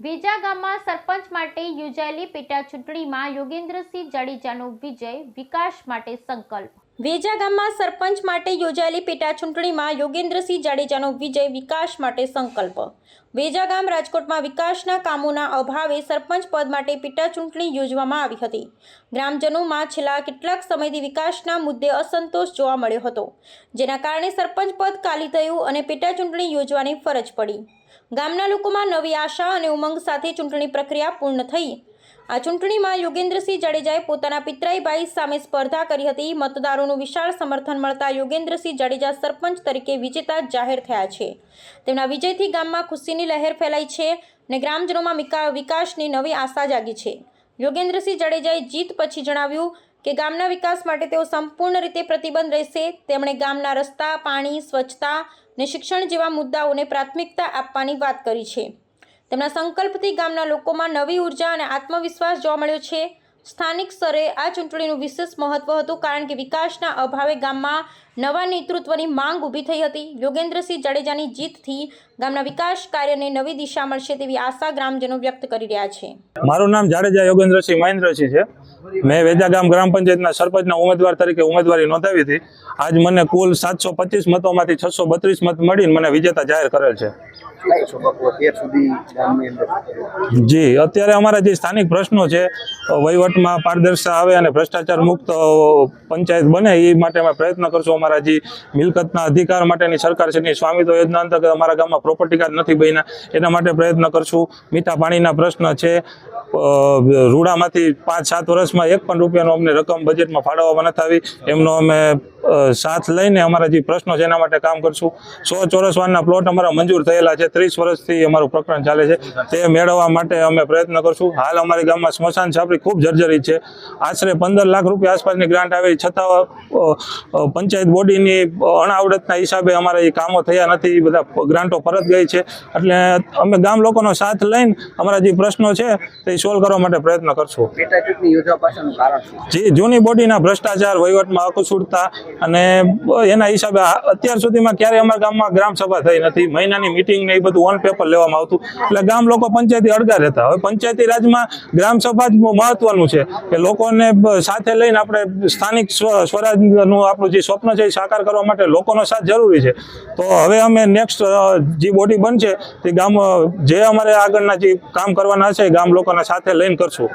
ગામમાં સરપંચ માટે યોજાયેલી પેટા ચૂંટણીમાં યોગેન્દ્રસિંહ જાડેજાનો વિજય વિકાસ માટે સંકલ્પ. વેજા ગામમાં સરપંચ માટે યોજાયેલી પેટા ચૂંટણીમાં યોગેન્દ્રસિંહ જાડેજાનો વિજય વિકાસ માટે સંકલ્પ. વેજા ગામ રાજકોટમાં વિકાસના કામોના અભાવે સરપંચ પદ માટે પેટા ચૂંટણી યોજવામાં આવી હતી. ગ્રામજનોમાં છેલ્લા કેટલાક સમયથી વિકાસના મુદ્દે અસંતોષ જોવા મળ્યો હતો, જેના કારણે સરપંચ પદ ખાલી થયું અને પેટા ચૂંટણી યોજવાની ફરજ પડી. ગામના લોકોમાં નવી આશા અને ઉમંગ સાથે ચૂંટણી પ્રક્રિયા પૂર્ણ થઈ. આ ચૂંટણીમાં યોગેન્દ્રસિંહ જાડેજાએ પોતાના પિતરાઈભાઈ સામે સ્પર્ધા કરી હતી. મતદારોનું વિશાળ સમર્થન મળતા યોગેન્દ્રસિંહ જાડેજા સરપંચ તરીકે વિજેતા જાહેર થયા છે. તેમના વિજયથી ગામમાં ખુશીની લહેર ફેલાઈ છે અને ગ્રામજનોમાં વિકાસની નવી આશા જાગી છે. યોગેન્દ્રસિંહ જાડેજાએ જીત પછી જણાવ્યું કે ગામના વિકાસ માટે તેઓ સંપૂર્ણ રીતે પ્રતિબંધ રહેશે. તેમણે ગામના રસ્તા, પાણી, સ્વચ્છતા અને શિક્ષણ જેવા મુદ્દાઓને પ્રાથમિકતા આપવાની વાત કરી છે. તેમના સંકલ્પથી ગામના લોકોમાં નવી ઊર્જા અને આત્મવિશ્વાસ જોવા મળ્યો છે. સ્થાનિક સ્તરે આ ચૂંટણીનું વિશેષ મહત્વ હતું કારણ કે વિકાસના અભાવે ગામમાં નવા નેતૃત્વની માંગ ઊભી થઈ હતી. યોગેન્દ્રસિંહ જાડેજાની જીતથી ગામના વિકાસ કાર્યને નવી દિશા મળશે તેવી આશા ગ્રામજનો વ્યક્ત કરી રહ્યા છે. મારું નામ જાડેજા યોગેન્દ્રસિંહ મહેન્દ્રસિંહ છે. મેં વેજા ગામ ગ્રામ પંચાયતના સરપંચના ઉમેદવાર તરીકે ઉમેદવારી નોંધાવી હતી. આજ મને કુલ સાતસો પચીસ મતોમાંથી છસો બત્રીસ મત મળીને મને વિજેતા જાહેર કરેલ છે. જી, અત્યારે અમારા જે સ્થાનિક પ્રશ્નો છે, વહીવટમાં પારદર્શિતા આવે અને ભ્રષ્ટાચાર મુક્ત પંચાયત બને, એ માટે અમે પ્રયત્ન કરશું. અમારા જે મિલકતના અધિકાર માટેની સરકાર છે સ્વામિત્વ યોજના અંતર્ગત અમારા ગામમાં પ્રોપર્ટી કાર્ડ નથી બન્યા. એના માટે પ્રયત્ન કરશું. મીઠા પાણીના પ્રશ્ન છે. રૂડામાંથી પાંચ, સાત વર્ષમાં એક પણ રૂપિયાનો અમને રકમ બજેટમાં ફાળવવામાં નથી આવી. એમનો અમે સાથ લઈને અમારા જે પ્રશ્નો છે એના માટે કામ કરશું. સો ચોરસ વારના પ્લોટ અમારા મંજૂર થયેલા છે. ત્રીસ વર્ષથી અમારું પ્રકરણ ચાલે છે. તે મેળવવા માટે અમે પ્રયત્ન કરશું. હાલ અમારી ગામમાં સ્મશાન છાપરી ખૂબ જર્જરિત છે. આશરે પંદર લાખ રૂપિયા આસપાસની ગ્રાન્ટ આવી. છતાં પંચાયત બોડીની અણાવડતના હિસાબે અમારા એ કામો થયા નથી. બધા ગ્રાન્ટો પરત ગઈ છે. એટલે અમે ગામ લોકોનો સાથ લઈને અમારા જે પ્રશ્નો છે તે સોલ્વ કરવા માટે પ્રયત્ન કરશું. પેટા ચૂંટણી યોજવા પાછળનું કારણ જે જૂની બોડીના ભ્રષ્ટાચાર વહીવટમાં અકુશળતા અને એના હિસાબે અત્યાર સુધીમાં ક્યારેય અમારા ગામમાં ગ્રામ સભા થઈ નથી. મહિનાની મિટિંગ ને એ બધું ઓન પેપર લેવામાં આવતું. એટલે ગામ લોકો પંચાયતી અડગા રહેતા. હવે પંચાયતી રાજમાં ગ્રામ સભા જ મહત્વનું છે કે લોકોને સાથે લઈને આપણે સ્થાનિક સ્વ- સ્વરાજનું આપણું જે સ્વપ્ન છે એ સાકાર કરવા માટે લોકોનો સાથ જરૂરી છે. તો હવે અમે નેક્સ્ટ જે બોડી બનશે તે ગામ જે અમારે આગળના જે કામ કરવાના છે ગામ ગામ લોકોના સાથે લઈને કરશું.